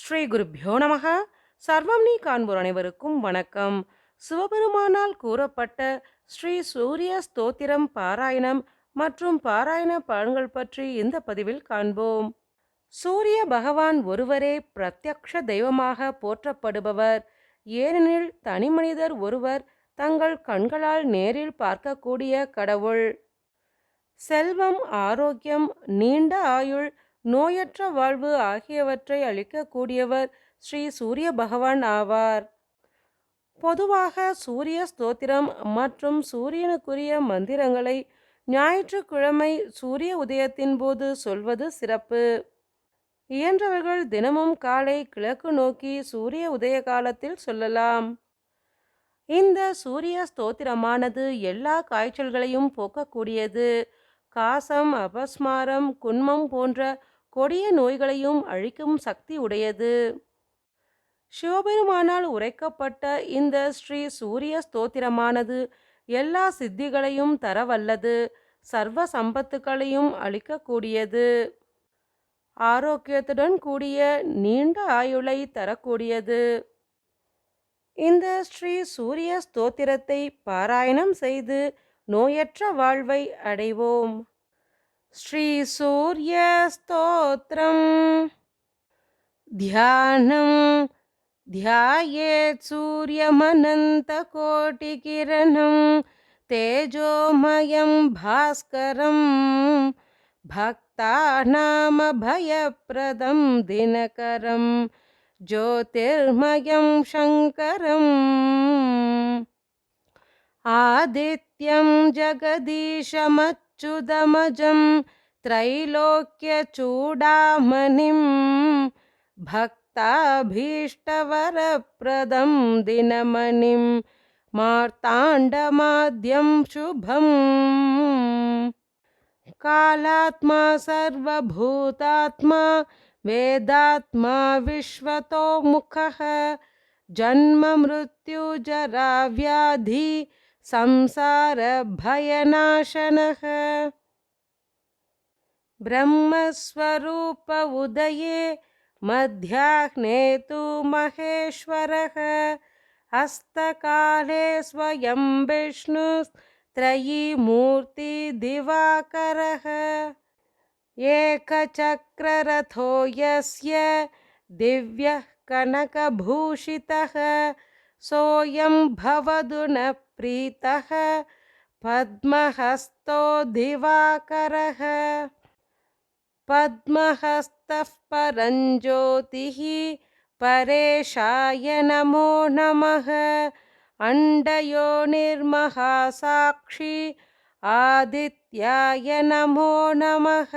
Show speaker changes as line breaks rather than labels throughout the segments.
ஸ்ரீ குருப்பியோ நமக. சர்வம் நீ காண்போர் அனைவருக்கும் வணக்கம். சிவபெருமானால் கூறப்பட்ட ஸ்ரீ சூரிய ஸ்தோத்திரம் பாராயணம் மற்றும் பாராயண பலன்கள் பற்றி இந்த பதிவில் காண்போம். சூரிய பகவான் ஒருவரே பிரத்யக்ஷ தெய்வமாக போற்றப்படுபவர். ஏனெனில் தனிமனிதர் ஒருவர் தங்கள் கண்களால் நேரில் பார்க்கக்கூடிய கடவுள். செல்வம் ஆரோக்கியம் நீண்ட ஆயுள் நோயற்ற வாழ்வு ஆகியவற்றை அளிக்கக்கூடியவர் ஸ்ரீ சூரிய பகவான் ஆவார். பொதுவாக சூரிய ஸ்தோத்திரம் மற்றும் சூரியனுக்குரிய மந்திரங்களை ஞாயிற்றுக்கிழமை சூரிய உதயத்தின் போது சொல்வது சிறப்பு. இயன்றவர்கள் தினமும் காலை கிழக்கு நோக்கி சூரிய உதய காலத்தில் சொல்லலாம். இந்த சூரிய ஸ்தோத்திரமானது எல்லா காய்ச்சல்களையும் போக்கக்கூடியது. காசம் அபஸ்மாரம் குன்மம் போன்ற கொடிய நோய்களையும் அழிக்கும் சக்தி உடையது. சிவபெருமானால் உரைக்கப்பட்ட இந்த ஸ்ரீ சூரிய ஸ்தோத்திரமானது எல்லா சித்திகளையும் தரவல்லது சர்வ சம்பத்துக்களையும் அளிக்கக்கூடியது. ஆரோக்கியத்துடன் கூடிய நீண்ட ஆயுளை தரக்கூடியது. இந்த ஸ்ரீ சூரிய ஸ்தோத்திரத்தை பாராயணம் செய்து நோயற்ற வாழ்வை அடைவோம் ஸ்ரீ சூரிய ஸ்தோத்திரம் ध्यानं ध्यायेत् सूर्यमनन्तकोटिकिरणं तेजोमयं भास्करं भक्तानामभयप्रदं दिनकरं ज्योतिर्मयं शङ्करम् आदित्यं जगदीशमच्युतमजं त्रैलोक्यचूडामणिं भक्ताभीष्टवरप्रदं दिनमणिं मार्ताण्डमाद्यं शुभम् कालात्मा सर्वभूतात्मा वेदात्मा विश्वतो मुखः जन्ममृत्युजरा व्याधि संसारभयनाशनः। ब्रह्मस्वरूप उदये मध्याह्ने तु महेश्वरः। हस्तकाले स्वयं विष्णुस्त्रयीमूर्तिदिवाकरः एकचक्ररथो यस्य दिव्यः कनकभूषितः सोऽयं भवतु न प्रीतः पद्महस्तो दिवाकरः। पद्महस्तः परञ्ज्योतिः परेशाय नमो नमः। अण्डयोनिर्महासाक्षी आदित्याय नमो नमः।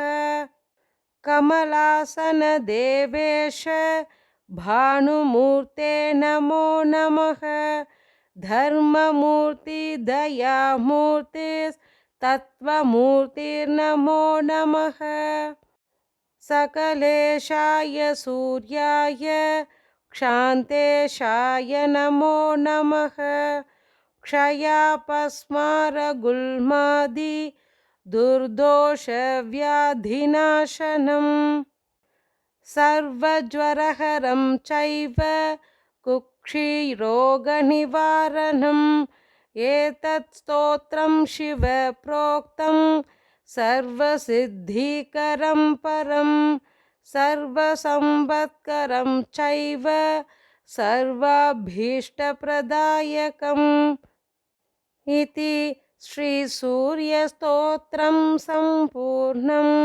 कमलासनदेवेश भानुमूर्ते नमो नमः। धर्ममूर्तिदयामूर्तिस्तत्त्वमूर्तिर्नमो नमः। सकलेशाय सूर्याय क्षान्तेशाय नमो नमः। क्षयापस्मारगुल्मादि दुर्दोषव्याधिनाशनम् सर्वज्वरहरं चैव कुक्षिरोगनिवारणम् एतत् स्तोत्रं शिवप्रोक्तं सर्वसिद्धिकरं परं सर्वसम्पत्करं चैव सर्वाभीष्टप्रदायकम् इति श्रीसूर्यस्तोत्रं सम्पूर्णम्